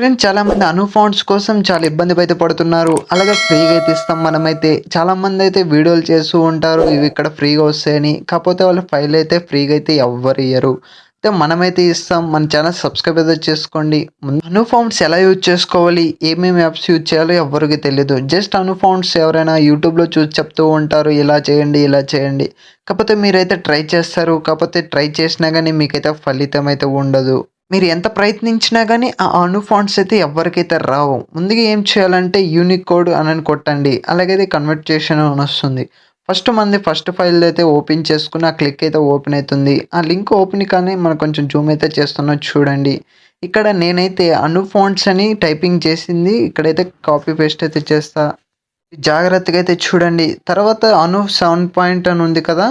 Friends చాలామంది అను ఫౌండ్స్ కోసం చాలా ఇబ్బంది అయితే పడుతున్నారు. అలాగే ఫ్రీగా అయితే ఇస్తాం మనమైతే. చాలా మంది అయితే వీడియోలు చేస్తూ ఉంటారు. ఇవి ఇక్కడ ఫ్రీగా వస్తాయని. కాకపోతే వాళ్ళ ఫైల్ అయితే ఫ్రీగా అయితే ఎవ్వరు ఇయ్యరు. అయితే మనమైతే ఇస్తాం. మన ఛానల్ సబ్స్క్రైబ్ అయితే చేసుకోండి. ముందు అను ఫౌండ్స్ ఎలా యూజ్ చేసుకోవాలి? ఏమేమి యాప్స్ యూజ్ చేయాలో ఎవరికి తెలియదు జస్ట్ అను ఫౌండ్స్ ఎవరైనా యూట్యూబ్లో చూసి చెప్తూ ఉంటారు. ఇలా చేయండి ఇలా చేయండి. కాకపోతే మీరైతే ట్రై చేస్తారు. కాకపోతే ట్రై చేసినా కానీ మీకైతే ఫలితం అయితే ఉండదు. మీరు ఎంత ప్రయత్నించినా కానీ ఆ అను ఫాంట్స్ అయితే ఎవరికైతే రావు. ముందుగా ఏం చేయాలంటే యూనిక్ కోడ్ అని కొట్టండి. అలాగే కన్వర్ట్ చేసిన అని వస్తుంది. ఫస్ట్ మంది ఫస్ట్ ఫైల్ అయితే ఓపెన్ చేసుకుని ఆ క్లిక్ అయితే ఓపెన్ అవుతుంది. ఆ లింక్ ఓపెన్ కానీ మనం కొంచెం జూమ్ అయితే చేస్తున్నా చూడండి. ఇక్కడ నేనైతే అను ఫాంట్స్ అని టైపింగ్ చేసింది. ఇక్కడైతే కాపీ పేస్ట్ అయితే చేస్తా. జాగ్రత్తగా అయితే చూడండి. తర్వాత అను సెవెన్ పాయింట్ అని ఉంది కదా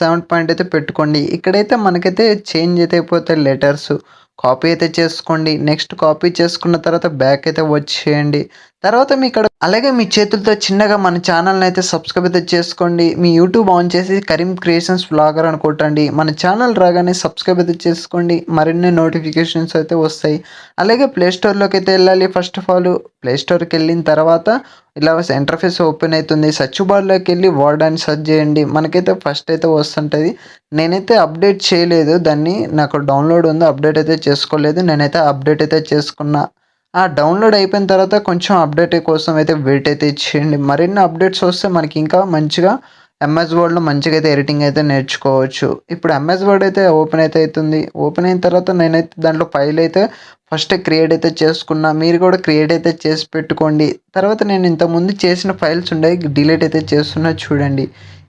సెవెన్ పాయింట్ అయితే పెట్టుకోండి. ఇక్కడైతే మనకైతే చేంజ్ అయితే అయిపోతాయి లెటర్స్. కాపీ అయితే చేసుకోండి. నెక్స్ట్ కాపీ చేసుకున్న తర్వాత బ్యాక్ అయితే వచ్చేయండి. తర్వాత మీ ఇక్కడ అలాగే మీ చేతులతో చిన్నగా మన ఛానల్ని అయితే సబ్స్క్రైబ్ అయితే చేసుకోండి. మీ యూట్యూబ్ ఆన్ చేసి కరీం క్రియేషన్స్ బ్లాగర్ అని కొట్టండి మన ఛానల్ రాగానే సబ్స్క్రైబ్ అయితే చేసుకోండి. మరిన్ని నోటిఫికేషన్స్ అయితే వస్తాయి. అలాగే ప్లే స్టోర్లోకి అయితే వెళ్ళాలి ఫస్ట్ ఆఫ్ ఆల్ ప్లే స్టోర్కి వెళ్ళిన తర్వాత ఇలా ఇంటర్ఫేస్ ఓపెన్ అవుతుంది. సర్చ్ బార్లోకి వెళ్ళి వర్డ్ అని సెర్చ్ చేయండి. మనకైతే ఫస్ట్ అయితే వస్తుంటుంది. నేనైతే అప్డేట్ చేయలేదు. దాన్ని నాకు డౌన్లోడ్ ఉంది. అప్డేట్ అయితే చేసుకోలేదు. నేనైతే అప్డేట్ అయితే చేసుకున్నా. ఆ డౌన్లోడ్ అయిపోయిన తర్వాత కొంచెం అప్డేట్ కోసం అయితే వెయిట్ అయితే ఇచ్చేయండి మరిన్ని అప్డేట్స్ వస్తే మనకి ఇంకా మంచిగా ఎంఎస్ వర్డ్లో మంచిగా అయితే ఎడిటింగ్ అయితే నేర్చుకోవచ్చు. ఇప్పుడు ఎంఎస్ వర్డ్ అయితే ఓపెన్ అయితే అవుతుంది ఓపెన్ అయిన తర్వాత నేనైతే దాంట్లో ఫైల్ అయితే ఫస్ట్ క్రియేట్ అయితే చేసుకున్నా. మీరు కూడా క్రియేట్ అయితే చేసి పెట్టుకోండి. తర్వాత నేను ఇంతకుముందు చేసిన ఫైల్స్ ఉండే డిలీట్ అయితే చేస్తున్నా చూడండి.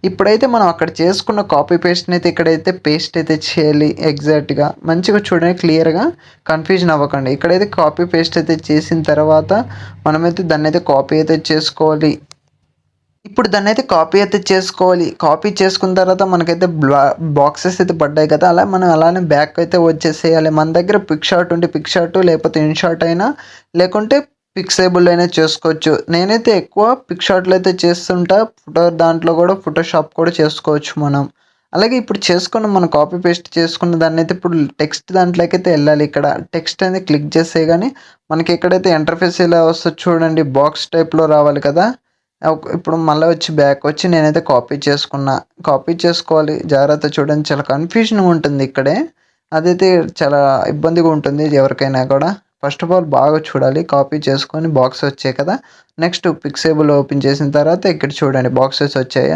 ఇప్పుడైతే మనం అక్కడ చేసుకున్న కాపీ పేస్ట్ని అయితే ఇక్కడైతే పేస్ట్ అయితే చేయాలి ఎగ్జాక్ట్గా. మంచిగా చూడండి క్లియర్గా కన్ఫ్యూజన్ అవ్వకండి. ఇక్కడైతే కాపీ పేస్ట్ అయితే చేసిన తర్వాత మనమైతే దాన్ని అయితే కాపీ అయితే చేసుకోవాలి. ఇప్పుడు దాన్ని అయితే కాపీ అయితే చేసుకోవాలి. కాపీ చేసుకున్న తర్వాత మనకైతే బ్లా బాక్సెస్ అయితే పడ్డాయి కదా. అలా మనం అలానే బ్యాక్ అయితే వచ్చేసేయాలి. మన దగ్గర పిక్ షాట్ ఉంటే పిక్ షాట్ లేకపోతే ఇన్ షాట్ అయినా లేకుంటే పిక్సేబుల్ అయినా చేసుకోవచ్చు. నేనైతే ఎక్కువ పిక్ షాట్లు అయితే చేస్తుంటా. ఫోటో దాంట్లో కూడా ఫోటోషాప్ కూడా చేసుకోవచ్చు మనం. అలాగే ఇప్పుడు చేసుకున్న మనం కాపీ పేస్ట్ చేసుకున్న దాన్ని అయితే ఇప్పుడు టెక్స్ట్ దాంట్లోకి అయితే వెళ్ళాలి ఇక్కడ. టెక్స్ట్ అనేది క్లిక్ చేస్తే కానీ మనకి ఎక్కడైతే ఇంటర్ఫేస్ ఇలా వస్తుందో చూడండి బాక్స్ టైప్లో రావాలి కదా. ఇప్పుడు మళ్ళీ వచ్చి బ్యాక్ వచ్చి నేనైతే కాపీ చేసుకున్నా. కాపీ చేసుకోవాలి. జాగ్రత్త చూడండి. చాలా కన్ఫ్యూజన్గా ఉంటుంది ఇక్కడే. అదైతే చాలా ఇబ్బందిగా ఉంటుంది ఎవరికైనా కూడా. ఫస్ట్ ఆఫ్ ఆల్ బాగా చూడాలి. కాపీ చేసుకొని బాక్స్ వచ్చాయి కదా. నెక్స్ట్ పిక్సేబుల్ ఓపెన్ చేసిన తర్వాత ఇక్కడ చూడండి బాక్సెస్ వచ్చాయి?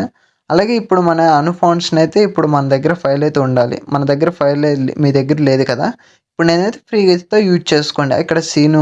అలాగే ఇప్పుడు మన అనుఫాండ్స్ని అయితే ఇప్పుడు మన దగ్గర ఫైల్ అయితే ఉండాలి. మన దగ్గర ఫైల్ మీ దగ్గర లేదు కదా. ఇప్పుడు నేనైతే ఫ్రీగా యూజ్ చేసుకోండి. ఇక్కడ సీను